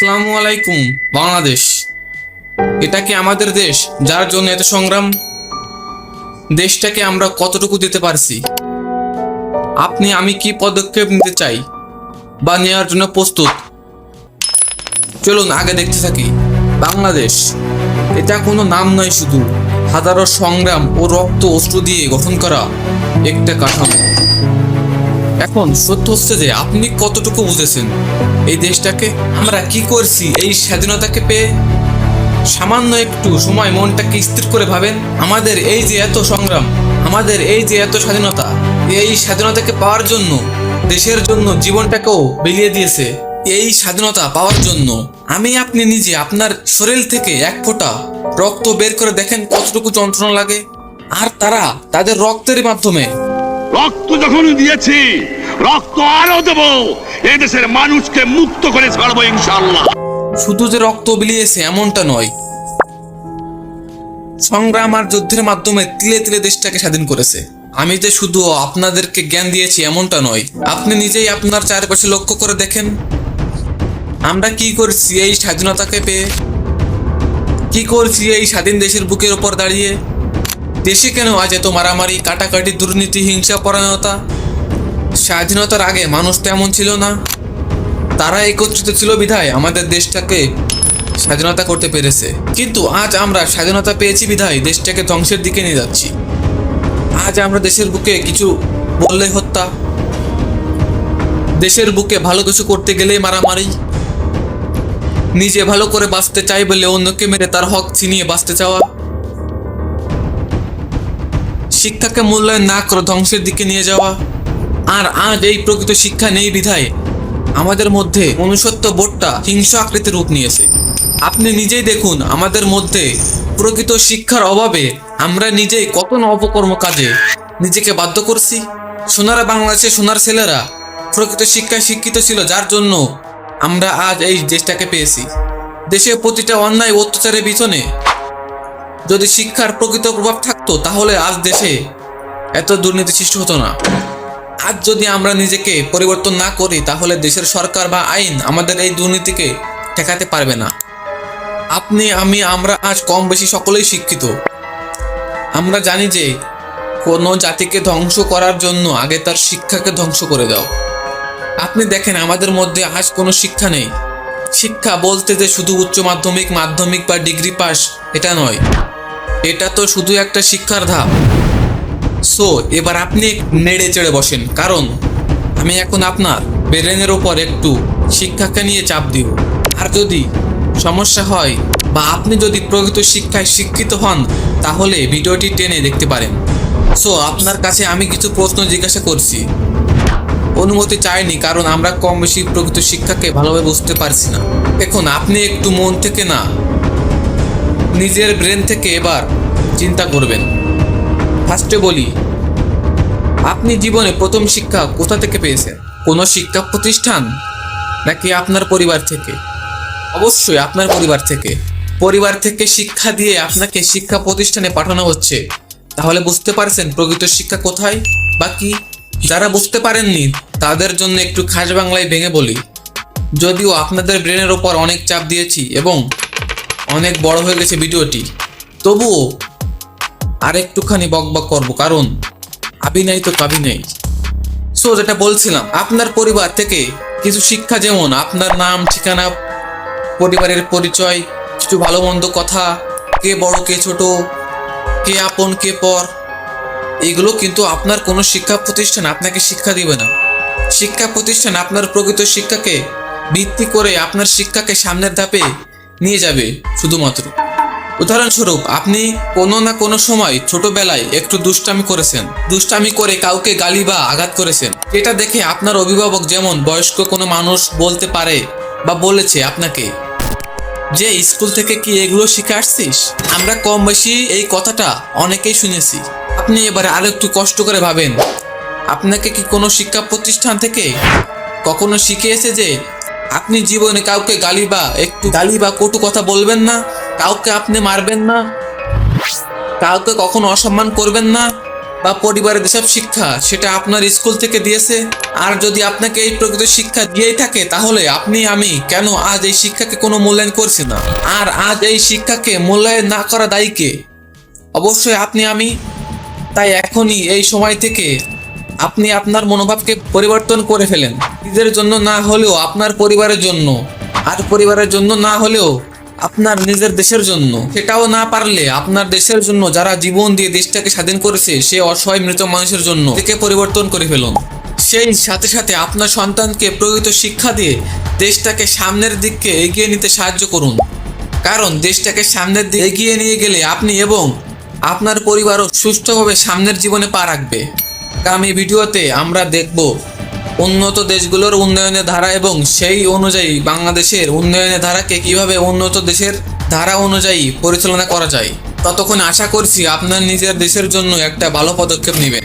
আসসালামু আলাইকুম, বাংলাদেশ। এটা কি আমাদের দেশ? যার জন্য এত সংগ্রাম? দেশটাকে আমরা কতটুকু দিতে পারছি? আপনি, আমি কি পদক্ষেপ নিতে চাই বা নেওয়ার জন্য প্রস্তুত? চলুন, আগে দেখতে থাকি। বাংলাদেশ, এটা কোনো নাম নয় শুধু। হাজারো সংগ্রাম ও রক্ত অস্ত্র দিয়ে গঠন করা একটা কাঠামো। এখন সত্য হচ্ছে যে আপনি কতটুকু বুঝেছেন? এই দেশটাকে আমরা কি করছি? এই স্বাধীনতাকে পেয়ে সামান্য একটু সময় মনটাকে স্থির করে ভাবেন, আমাদের এই যে এত সংগ্রাম, আমাদের এই যে এত স্বাধীনতা, এই স্বাধীনতাকে পাওয়ার জন্য, দেশের জন্য জীবনটাকেও বিলিয়ে দিয়েছে, এই স্বাধীনতা পাওয়ার জন্য, আমি আপনি নিজে আপনার শরীর থেকে এক ফোঁটা রক্ত বের করে দেখেন কতটুকু যন্ত্রণা লাগে, আর তারা তাদের রক্তের মাধ্যমে রক্ত যখন দিয়েছি রক্ত আরও দেব। এদেশের মানুষকে মুক্ত করে ছাড়বো ইনশাল্লাহ শুধু যে রক্ত বিলিয়েছে এমনটা নয়, সংগ্রাম আর যুদ্ধের মাধ্যমে তিলে তিলে দেশটাকে স্বাধীন করেছে। আমি যে শুধু আপনাদেরকে জ্ঞান দিয়েছি এমনটা নয়, আপনি নিজেই আপনার চারপাশে লক্ষ্য করে দেখেন। আমরা কি করছি এই স্বাধীনতাকে পেয়ে? কি করছি এই স্বাধীন দেশের বুকের ওপর দাঁড়িয়ে? দেশে কেন আজ এত মারামারি, কাটাকাটি, দুর্নীতি, হিংসা, পরায়ণতা? স্বাধীনতার আগে মানুষ তেমন ছিল না। তারা একত্রিত ছিল বিধায় আমাদের দেশটাকে স্বাধীনতা করতে পেরেছে। কিন্তু আজ আমরা স্বাধীনতা পেয়েছি বিধায় দেশটাকে ধ্বংসের দিকে নিয়ে যাচ্ছি। আজ আমরা দেশের বুকে কিছু বললে হত্যা। দেশের বুকে ভালো কিছু করতে গেলেই মারামারি। নিজে ভালো করে বাঁচতে চাই বলে অন্যকে মেরে তার হক ছিনিয়ে বাঁচতে চাওয়া। শিক্ষাকে মূল্যায়ন না করে ধ্বংসের দিকে নিয়ে যাওয়া। আর আজ এই প্রকৃত শিক্ষা নেই বিধায় আমাদের মধ্যে মনুষ্যত্ব বোধটা হিংসা আকৃতির রূপ নিয়েছে। আপনি নিজেই দেখুন আমাদের মধ্যে প্রকৃত শিক্ষার অভাবে আমরা নিজেই কত অপকর্ম কাজে নিজেকে বাধ্য করছি। সোনারা বাংলাদেশের সোনার ছেলেরা প্রকৃত শিক্ষায় শিক্ষিত ছিল, যার জন্য আমরা আজ এই দেশটাকে পেয়েছি। দেশে প্রতিটা অন্যায় অত্যাচারের পিছনে যদি শিক্ষার প্রকৃত প্রভাব থাকতো, তাহলে আজ দেশে এত দুর্নীতি সৃষ্টি হতো না। আজ যদি আমরা নিজেকে পরিবর্তন না করি, তাহলে দেশের সরকার বা আইন আমাদের এই দুর্নীতিকে ঠেকাতে পারবে না। আপনি, আমি, আমরা আজ কম বেশি সকলেই শিক্ষিত। আমরা জানি যে কোনো জাতিকে ধ্বংস করার জন্য আগে তার শিক্ষাকে ধ্বংস করে দাও। আপনি দেখেন, আমাদের মধ্যে আজ কোনো শিক্ষা নেই। শিক্ষা বলতে যে শুধু উচ্চ মাধ্যমিক মাধ্যমিক বা ডিগ্রি পাস, এটা নয়। এটা তো শুধু একটা শিক্ষার ধাপ। সো এবার আপনি নেড়ে চেড়ে বসেন। কারণ আমি এখন আপনার ব্রেনের ওপর একটু শিক্ষাকে নিয়ে চাপ দিব। আর যদি সমস্যা হয় বা আপনি যদি প্রকৃত শিক্ষায় শিক্ষিত হন, তাহলে ভিডিওটি টেনে দেখতে পারেন। সো আপনার কাছে আমি কিছু প্রশ্ন জিজ্ঞাসা করছি। অনুমতি চাইনি, কারণ আমরা কম বেশি প্রকৃত শিক্ষাকে ভালোভাবে বুঝতে পারছি না। এখন আপনি একটু মন থেকে না নিজের ব্রেন থেকে এবার চিন্তা করবেন। ফার্স্টে বলি, আপনি জীবনে প্রথম শিক্ষা কোথা থেকে পেয়েছেন? কোনো শিক্ষা প্রতিষ্ঠান? নাকি আপনার পরিবার থেকে? অবশ্যই আপনার পরিবার থেকে। পরিবার থেকে শিক্ষা দিয়ে আপনাকে শিক্ষা প্রতিষ্ঠানে পাঠানো হচ্ছে। তাহলে বুঝতে পারছেন প্রকৃত শিক্ষা কোথায়? বা কি? যারা বুঝতে পারেননি, তাদের জন্য একটু খাস বাংলায় ভেঙে বলি। যদিও আপনাদের ব্রেনের ওপর অনেক চাপ দিয়েছি এবং অনেক বড় হয়ে গেছে ভিডিওটি, তবুও আর একটুখানি বকবক করব, কারণ আবি নাই তো কাবি নেই। সো যেটা বলছিলাম, আপনার পরিবার থেকে কিছু শিক্ষা যেমন, আপনার নাম, ঠিকানা, পরিবারের পরিচয়, কিছু ভালো মন্দ কথা, কে বড়, কে ছোট, কে আপন, কে পর, এগুলো কিন্তু আপনার কোনো শিক্ষা প্রতিষ্ঠান আপনাকে শিক্ষা দিবে না। শিক্ষা প্রতিষ্ঠান আপনার প্রকৃত শিক্ষাকে ভিত্তি করে আপনার শিক্ষাকে সামনের ধাপে নিয়ে যাবে শুধুমাত্র। উদাহরণস্বরূপ, আপনি কোনো না কোনো সময় ছোটবেলায় একটু দুষ্টামি করেছেন। দুষ্টামি করে কাউকে গালি বা আঘাত করেছেন। এটা দেখে আপনার অভিভাবক যেমন বয়স্ক কোনো মানুষ বলতে পারে বা বলেছে আপনাকে, যে স্কুল থেকে কি এগুলো শিখে আসছিস? আমরা কম বেশি এই কথাটা অনেকেই শুনেছি। আপনি এবারে আরও একটু কষ্ট করে ভাবেন, আপনাকে কি কোনো শিক্ষা প্রতিষ্ঠান থেকে কখনো শিখিয়েছে যে আপনি জীবনে কাউকে গালি বা একটু গালি বা কটু কথা বলবেন না? কাউকে আপনি মারবেন না, কাউকে কখনো অসম্মান করবেন না, বা পরিবারের যেসব শিক্ষা সেটা আপনার স্কুল থেকে দিয়েছে, আর যদি আপনাকে এই প্রকৃত শিক্ষা দিয়েই থাকে, তাহলে আপনি, আমি কেন আজ এই শিক্ষাকে কোনো মূল্যায়ন করছি না? আর আজ এই শিক্ষাকে মূল্যায়ন না করা দায়ী কে? অবশ্যই আপনি, আমি। তাই এখনই এই সময় থেকে আপনি আপনার মনোভাবকে পরিবর্তন করে ফেলেন। নিজের জন্য না হলেও আপনার পরিবারের জন্য, আর পরিবারের জন্য না হলেও আপনার নিজের দেশের জন্য, সেটাও না পারলে আপনার দেশের জন্য যারা জীবন দিয়ে দেশটাকে স্বাধীন করেছে, সে অসহায় মৃত মানুষের জন্য থেকে পরিবর্তন করে ফেলুন। সেই সাথে সাথে আপনার সন্তানকে প্রকৃত শিক্ষা দিয়ে দেশটাকে সামনের দিকে এগিয়ে নিতে সাহায্য করুন। কারণ দেশটাকে সামনের দিকে এগিয়ে নিয়ে গেলে আপনি এবং আপনার পরিবারও সুস্থভাবে সামনের জীবনে পা রাখবে। আগামী ভিডিওতে আমরা দেখব উন্নত দেশগুলোর উন্নয়নের ধারা এবং সেই অনুযায়ী বাংলাদেশের উন্নয়নের ধারাকে কীভাবে উন্নত দেশের ধারা অনুযায়ী পরিচালনা করা যায়? ততক্ষণ আশা করছি আপনার নিজের দেশের জন্য একটা ভালো পদক্ষেপ নেবেন।